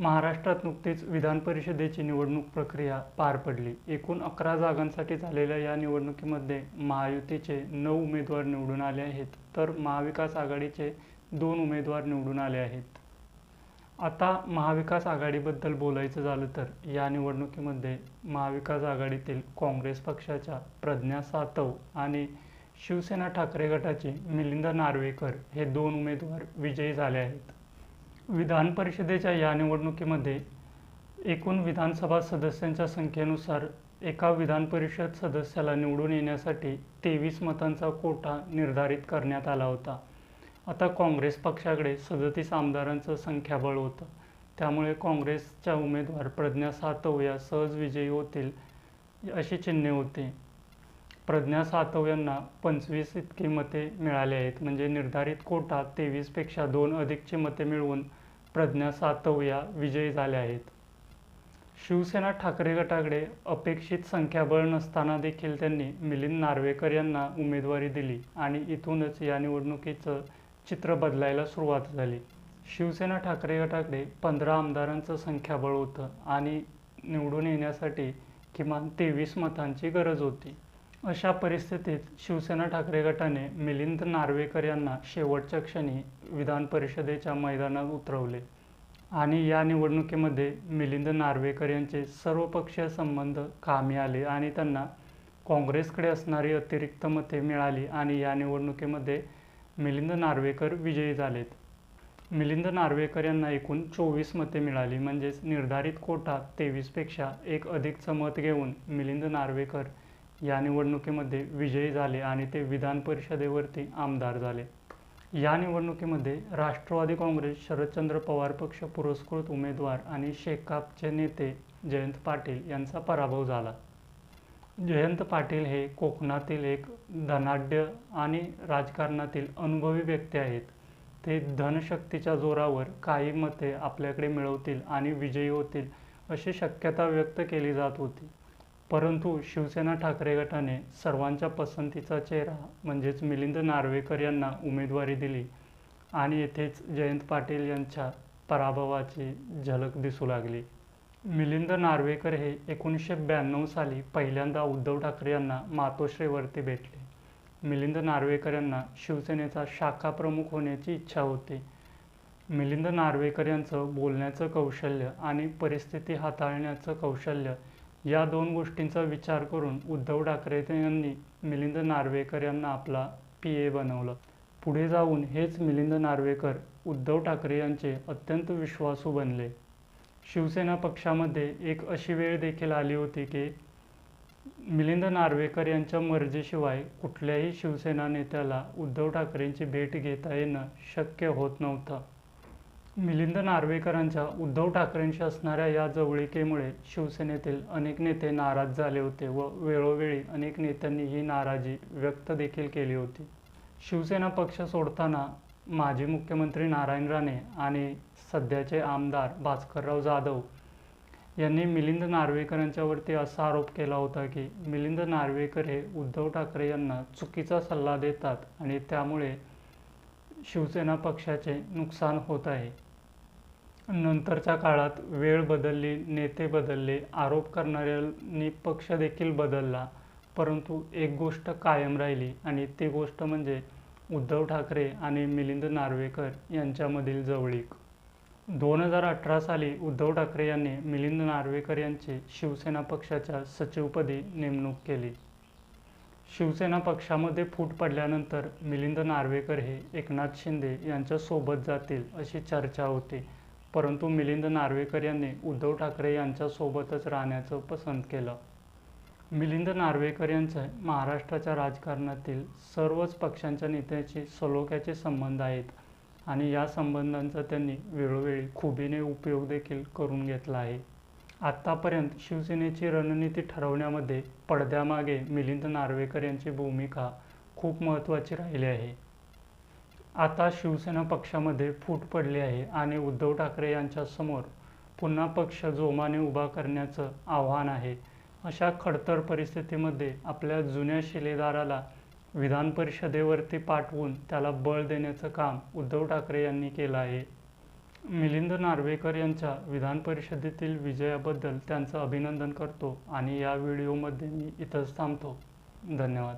महाराष्ट्रात नुकतीच विधान परिषदेची निवडणूक प्रक्रिया पार पडली. एकूण अकरा जागांसाठी झालेल्या या निवडणुकीमध्ये महायुतीचे नऊ उमेदवार निवडून आले आहेत तर महाविकास आघाडीचे दोन उमेदवार निवडून आले आहेत. आता महाविकास आघाडीबद्दल बोलायचं झालं तर या निवडणुकीमध्ये महाविकास आघाडीतील काँग्रेस पक्षाच्या प्रज्ञा सातव आणि शिवसेना ठाकरे गटाचे मिलिंद नार्वेकर हे दोन उमेदवार विजयी झाले आहेत. विधान परिषदेच्या या निवडणुकीमध्ये एकूण विधानसभा सदस्यांच्या संख्येनुसार एका विधान परिषद सदस्याला निवडून येण्यासाठी तेवीस मतांचा कोटा निर्धारित करण्यात आला होता. आता काँग्रेस पक्षाकडे सदतीस आमदारांचं संख्याबळ होतं. त्यामुळे काँग्रेसच्या उमेदवार प्रज्ञा सातव या सहज विजयी होतील अशी चिन्हे होते. प्रज्ञा सातव यांना पंचवीस इतकी मते मिळाली आहेत. म्हणजे निर्धारित कोटा तेवीसपेक्षा दोन अधिकची मते मिळवून प्रज्ञा सातव या विजयी झाल्या आहेत. शिवसेना ठाकरे गटाकडे अपेक्षित संख्याबळ नसताना देखील त्यांनी मिलिंद नार्वेकर यांना उमेदवारी दिली आणि इथूनच या निवडणुकीचं चित्र बदलायला सुरुवात झाली. शिवसेना ठाकरे गटाकडे पंधरा आमदारांचं संख्याबळ होतं आणि निवडून येण्यासाठी किमान तेवीस मतांची गरज होती. अशा परिस्थितीत शिवसेना ठाकरे गटाने मिलिंद नार्वेकर यांना शेवटच्या क्षणी विधान परिषदेच्या मैदानात उतरवले. आणि या निवडणुकीमध्ये मिलिंद नार्वेकर यांचे सर्वपक्षीय संबंध कामी आले आणि त्यांना काँग्रेसकडे असणारी अतिरिक्त मते मिळाली आणि या निवडणुकीमध्ये मिलिंद नार्वेकर विजयी झालेत. मिलिंद नार्वेकर यांना एकूण चोवीस मते मिळाली म्हणजेच निर्धारित कोटा तेवीसपेक्षा एक अधिकचं मत घेऊन मिलिंद नार्वेकर या निवडणुकीमध्ये विजयी झाले आणि ते विधान परिषदेवरती आमदार झाले. या निवडणुकीमध्ये राष्ट्रवादी काँग्रेस शरदचंद्र पवार पक्ष पुरस्कृत उमेदवार आणि शेकापचे नेते जयंत पाटील यांचा पराभव झाला. जयंत पाटील हे कोकणातील एक धनाढ्य आणि राजकारणातील अनुभवी व्यक्ती आहेत. ते धनशक्तीच्या जोरावर काही मते आपल्याकडे मिळवतील आणि विजयी होतील अशी शक्यता व्यक्त केली जात होती. परंतु शिवसेना ठाकरे गटाने सर्वांच्या पसंतीचा चेहरा म्हणजेच मिलिंद नार्वेकर यांना उमेदवारी दिली आणि येथेच जयंत पाटील यांच्या पराभवाची झलक दिसू लागली. मिलिंद नार्वेकर हे एकोणीसशे ब्याण्णव साली पहिल्यांदा उद्धव ठाकरे यांना मातोश्रीवरती भेटले. मिलिंद नार्वेकर यांना शिवसेनेचा शाखा प्रमुख होण्याची इच्छा होती. मिलिंद नार्वेकर यांचं बोलण्याचं कौशल्य आणि परिस्थिती हाताळण्याचं कौशल्य या दोन गोष्टींचा विचार करून उद्धव ठाकरे यांनी मिलिंद नार्वेकर यांना आपला पी ए बनवलं. पुढे जाऊन हेच मिलिंद नार्वेकर उद्धव ठाकरे यांचे अत्यंत विश्वासू बनले. शिवसेना पक्षामध्ये एक अशी वेळ देखील आली होती की मिलिंद नार्वेकर यांच्या मर्जीशिवाय कुठल्याही शिवसेना नेत्याला उद्धव ठाकरेंची भेट घेता येणं शक्य होत नव्हतं. मिलिंद नार्वेकरांच्या उद्धव ठाकरेंशी असणाऱ्या या जवळिकेमुळे शिवसेनेतील अनेक नेते नाराज झाले होते व वेळोवेळी अनेक नेत्यांनी ही नाराजी व्यक्त देखील केली होती. शिवसेना पक्ष सोडताना माजी मुख्यमंत्री नारायण राणे आणि सध्याचे आमदार भास्करराव जाधव यांनी मिलिंद नार्वेकरांच्यावरती असा आरोप केला होता की मिलिंद नार्वेकर हे उद्धव ठाकरे यांना चुकीचा सल्ला देतात आणि त्यामुळे शिवसेना पक्षाचे नुकसान होत आहे. नंतरच्या काळात वेळ बदलली नेते बदलले आरोप करणाऱ्यांनी पक्ष देखील बदलला. परंतु एक गोष्ट कायम राहिली आणि ती गोष्ट म्हणजे उद्धव ठाकरे आणि मिलिंद नार्वेकर यांच्यामधील जवळीक. दोन हजार अठरा साली उद्धव ठाकरे यांनी मिलिंद नार्वेकर यांची शिवसेना पक्षाच्या सचिवपदी नेमणूक केली. शिवसेना पक्षामध्ये फूट पडल्यानंतर मिलिंद नार्वेकर हे एकनाथ शिंदे यांच्यासोबत जातील अशी चर्चा होती. परंतु मिलिंद नार्वेकर यांनी उद्धव ठाकरे यांच्यासोबतच राहण्याचं पसंत केलं. मिलिंद नार्वेकर यांचं महाराष्ट्राच्या राजकारणातील सर्वच पक्षांच्या नेत्याशी सलोख्याचे संबंध आहेत आणि या संबंधांचा त्यांनी वेळोवेळी खुबीने उपयोग देखील करून घेतला आहे. आत्तापर्यंत शिवसेनेची रणनीती ठरवण्यामध्ये पडद्यामागे मिलिंद नार्वेकर यांची भूमिका खूप महत्त्वाची राहिली आहे. आता शिवसेना पक्षामध्ये फूट पडली आहे आणि उद्धव ठाकरे यांच्यासमोर पुन्हा पक्ष जोमाने उभा करण्याचं आव्हान आहे. अशा खडतर परिस्थितीमध्ये आपल्या जुन्या शिलेदाराला विधान परिषदेवरती पाठवून त्याला बळ देण्याचं काम उद्धव ठाकरे यांनी केलं आहे. मिलिंद नार्वेकर यांच्या विधान परिषदेतील विजयाबद्दल त्यांचं अभिनंदन करतो आणि या व्हिडिओमध्ये मी इथंच थांबतो. धन्यवाद.